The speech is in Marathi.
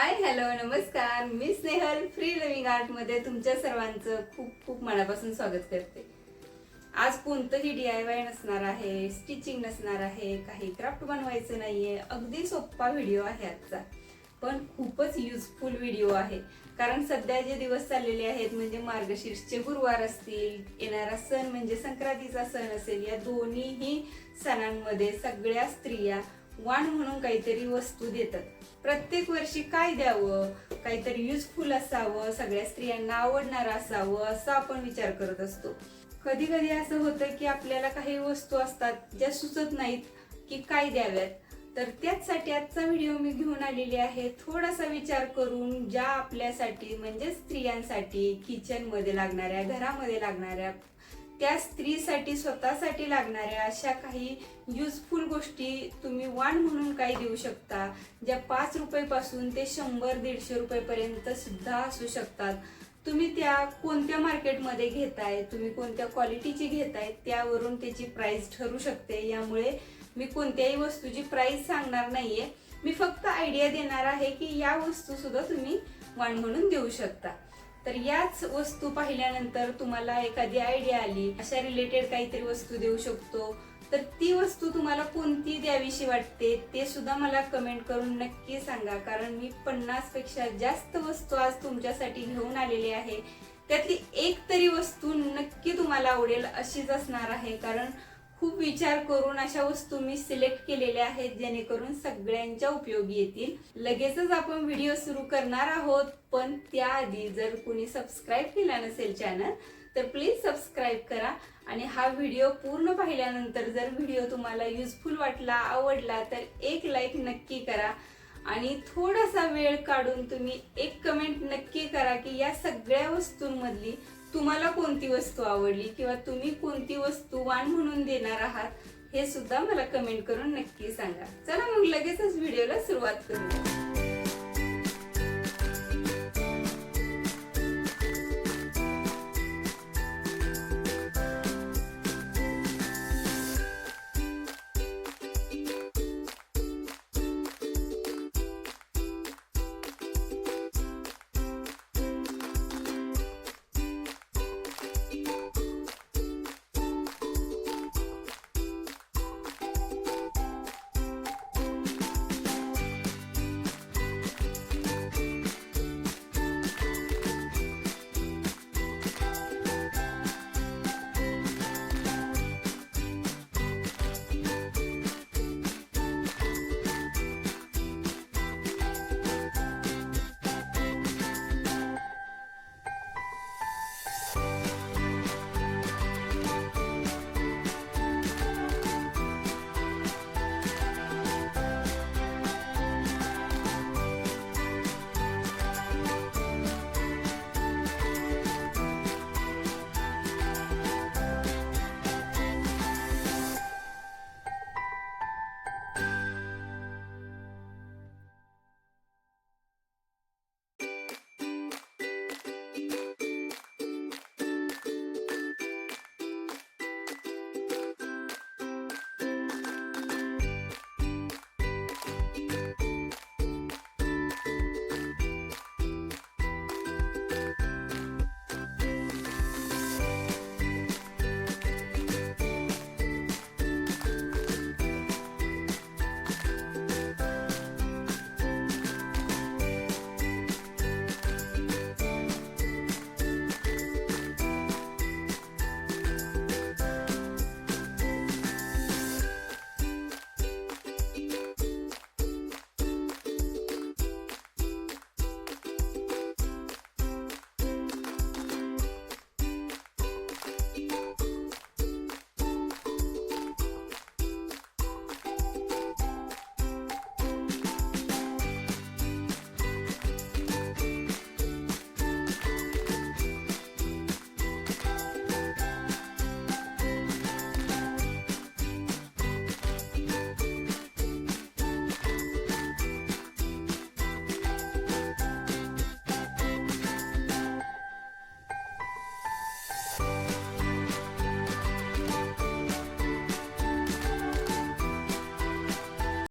हाय हॅलो नमस्कार. मी स्नेहल फ्री लिव्हिंग आर्टमध्ये तुमच्या सर्वांचं खूप खूप मनापासून स्वागत करते. आज कोणतंही डी आय वाय नसणार आहे स्टिचिंग नसणार आहे काही क्राफ्ट बनवायचं नाहीये अगदी सोपा व्हिडिओ आहे आजचा. पण खूपच युजफुल व्हिडिओ आहे. कारण सध्या जे दिवस चाललेले आहेत म्हणजे मार्गशीर्षचे गुरुवार असतील येणारा सण म्हणजे संक्रांतीचा सण असेल या दोन्हीही सणांमध्ये सगळ्या स्त्रिया वाण म्हणून काहीतरी वस्तू देतात. प्रत्येक वर्षी काय द्यावं? काहीतरी युजफुल असावं सगळ्या स्त्रियांना आवडणारं असावं असा आपण विचार करत असतो. कधी कधी असं होतं की आपल्याला काही वस्तू असतात ज्या सुचत नाहीत की काय द्याव्यात. तर त्याचसाठी आजचा व्हिडिओ मी घेऊन आलेली आहे. थोडासा विचार करून ज्या आपल्यासाठी म्हणजे स्त्रियांसाठी किचनमध्ये लागणाऱ्या घरामध्ये लागणाऱ्या त्या स्त्रीसाठी स्वतःसाठी लागणाऱ्या अशा काही युजफुल गोष्टी तुम्ही वाण म्हणून काही देऊ शकता. ज्या पाच रुपयेपासून ते शंभर दीडशे रुपयेपर्यंत सुद्धा असू शकतात. तुम्ही त्या कोणत्या मार्केटमध्ये घेताय तुम्ही कोणत्या क्वालिटीची घेताय त्यावरून त्याची प्राइस ठरू शकते. यामुळे मी कोणत्याही वस्तूची प्राइस सांगणार नाहीये. मी फक्त आयडिया देणार आहे की या वस्तू सुद्धा तुम्ही वाण म्हणून देऊ शकता. तर याच वस्तू पाहिल्यानंतर तुम्हाला एखादी आयडिया आली अशा रिलेटेड काहीतरी वस्तू देऊ शकतो. तर ती वस्तू तुम्हाला कोणती द्यावीशी वाटते ते सुद्धा मला कमेंट करून नक्की सांगा. कारण मी पन्नासपेक्षा जास्त वस्तू आज तुमच्यासाठी घेऊन आलेली आहे. त्यातली एक तरी वस्तू नक्की तुम्हाला आवडेल अशीच असणार आहे. कारण खूप विचार करून अशा वस्तू मी सिलेक्ट केलेल्या आहेत जेणेकरून सगळ्यांच्या उपयोगी येतील. लगेचच आपण व्हिडिओ सुरू करणार आहोत पण त्याआधी जर कुणी सबस्क्राईब केला नसेल चॅनल तर प्लीज सबस्क्राईब करा. आणि हा व्हिडिओ पूर्ण पाहिल्यानंतर जर व्हिडिओ तुम्हाला युजफुल वाटला आवडला तर एक लाईक नक्की करा. आणि थोडासा वेळ काढून तुम्ही एक कमेंट नक्की करा की या सगळ्या वस्तूंमधली तुम्हाला कोणती वस्तू आवडली किंवा तुम्ही कोणती वस्तू वाण म्हणून देणार आहात हे सुद्धा मला कमेंट करून नक्की सांगा. चला मग लगेचच व्हिडिओला सुरुवात करूया.